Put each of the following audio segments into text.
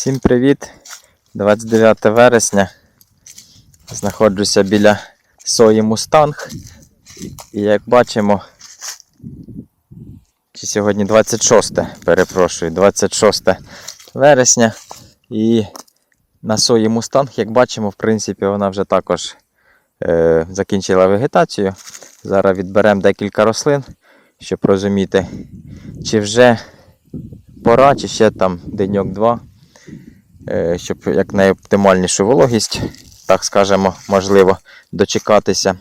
Всім привіт! 29 вересня. Знаходжуся біля сої Мустанг. І як бачимо, чи сьогодні 26, перепрошую, 26 вересня. І на сої Мустанг, як бачимо, в принципі, вона вже також е, закінчила вегетацію. Зараз відберемо декілька рослин, щоб розуміти, чи вже пора, чи ще там деньок-два щоб як найоптимальнішу вологість, так скажемо, можливо, дочекатися.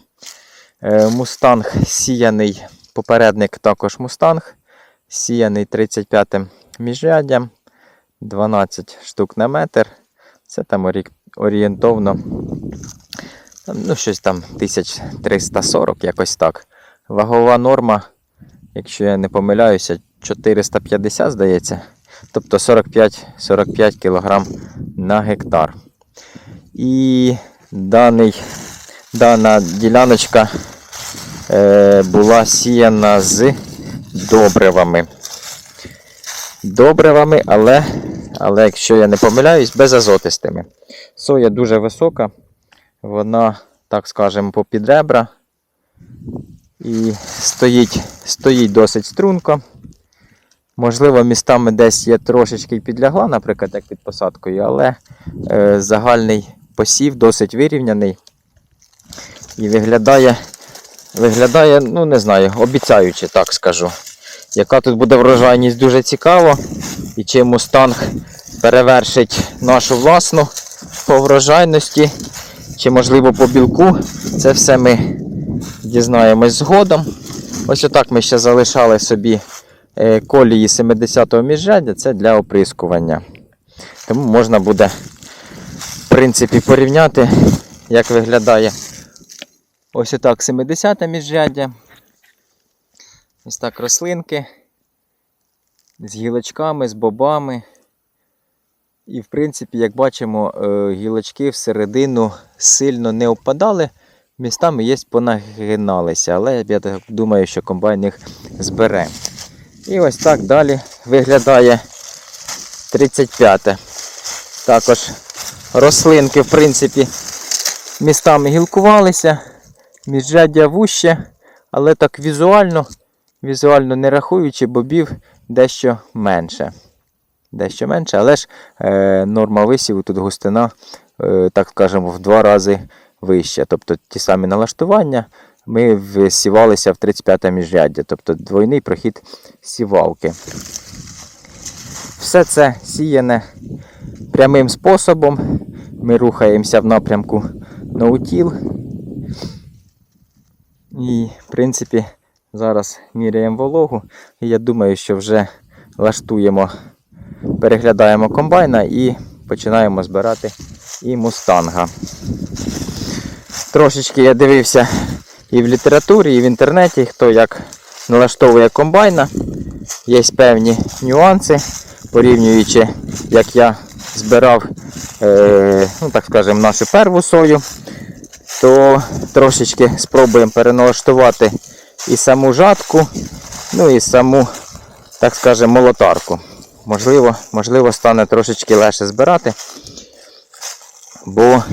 Е, Мустанг сіяний, попередник також мустанг, сіяний 35-м міжряддям, 12 штук на метр. Це там орі- орієнтовно ну, щось там 1340, якось так. Вагова норма, якщо я не помиляюся, 450, здається. Тобто 45-45 кг на гектар. І даний, дана діляночка е, була сіяна з добривами. Добривами, але, але якщо я не помиляюсь, безазотистими. Соя дуже висока, вона, так скажемо, попід ребра. І стоїть, стоїть досить струнко. Можливо, містами десь є трошечки підлягла, наприклад, як під посадкою, але е, загальний посів досить вирівняний. І виглядає, виглядає, ну не знаю, обіцяючи, так скажу. Яка тут буде врожайність дуже цікаво. І чи мустанг перевершить нашу власну по врожайності, чи можливо по білку. Це все ми дізнаємось згодом. Ось отак ми ще залишали собі колії 70-го міжряддя, це для оприскування. Тому можна буде, в принципі, порівняти, як виглядає ось отак 70-те міжряддя. Ось так рослинки з гілочками, з бобами. І, в принципі, як бачимо, е, гілочки всередину сильно не впадали. Містами є понагиналися, але я думаю, що комбайн їх збере. І ось так далі виглядає 35-те. Також рослинки, в принципі, містами гілкувалися, міжряддя вуще, але так візуально, візуально не рахуючи бобів дещо менше. Дещо менше, але ж е, норма висіву тут густина, е, так скажемо, в два рази вища. Тобто ті самі налаштування ми всівалися в 35 міжряддя, тобто двойний прохід сівалки. Все це сіяне прямим способом. Ми рухаємося в напрямку ноутіл. І, в принципі, зараз міряємо вологу. І я думаю, що вже лаштуємо, переглядаємо комбайна і починаємо збирати і мустанга. Трошечки я дивився і в літературі, і в інтернеті, хто як налаштовує комбайна. Є певні нюанси, порівнюючи, як я збирав, е, ну так скажемо, нашу перву сою, то трошечки спробуємо переналаштувати і саму жатку, ну і саму, так скажемо, молотарку. Можливо, можливо, стане трошечки легше збирати, бо,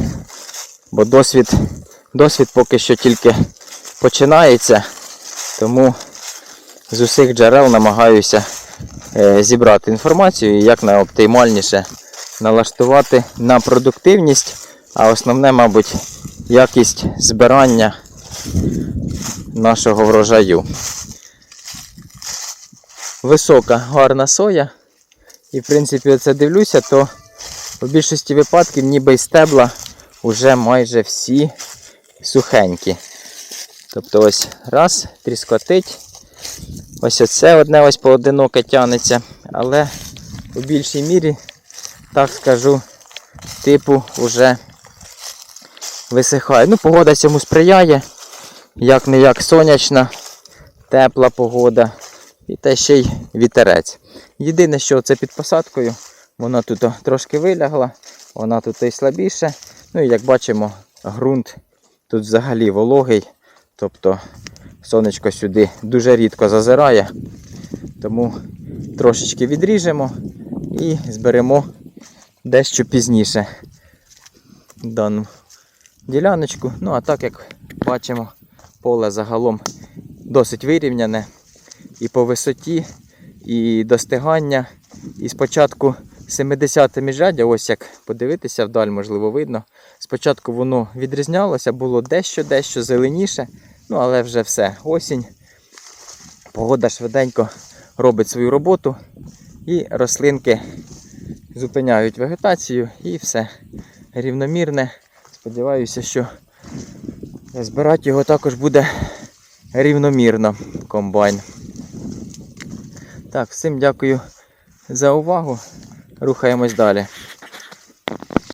бо досвід, досвід поки що тільки починається, тому з усіх джерел намагаюся е, зібрати інформацію і як найоптимальніше налаштувати на продуктивність, а основне, мабуть, якість збирання нашого врожаю. Висока, гарна соя. І, в принципі, оце дивлюся, то в більшості випадків ніби й стебла вже майже всі сухенькі. Тобто ось раз, тріскотить. Ось оце одне ось поодиноке тянеться. Але у більшій мірі, так скажу, типу вже висихає. Ну, погода цьому сприяє. Як не як сонячна, тепла погода. І те ще й вітерець. Єдине, що це під посадкою, вона тут трошки вилягла, вона тут і слабіше. Ну і як бачимо, ґрунт тут взагалі вологий. Тобто сонечко сюди дуже рідко зазирає. Тому трошечки відріжемо і зберемо дещо пізніше дану діляночку. Ну, а так як бачимо, поле загалом досить вирівняне і по висоті, і достигання. І спочатку 70 міжряддя, ось як подивитися вдаль, можливо, видно. Спочатку воно відрізнялося, було дещо-дещо зеленіше, ну але вже все. Осінь. Погода швиденько робить свою роботу, і рослинки зупиняють вегетацію, і все рівномірне. Сподіваюся, що збирати його також буде рівномірно комбайн. Так, всім дякую за увагу. Рухаємось далі.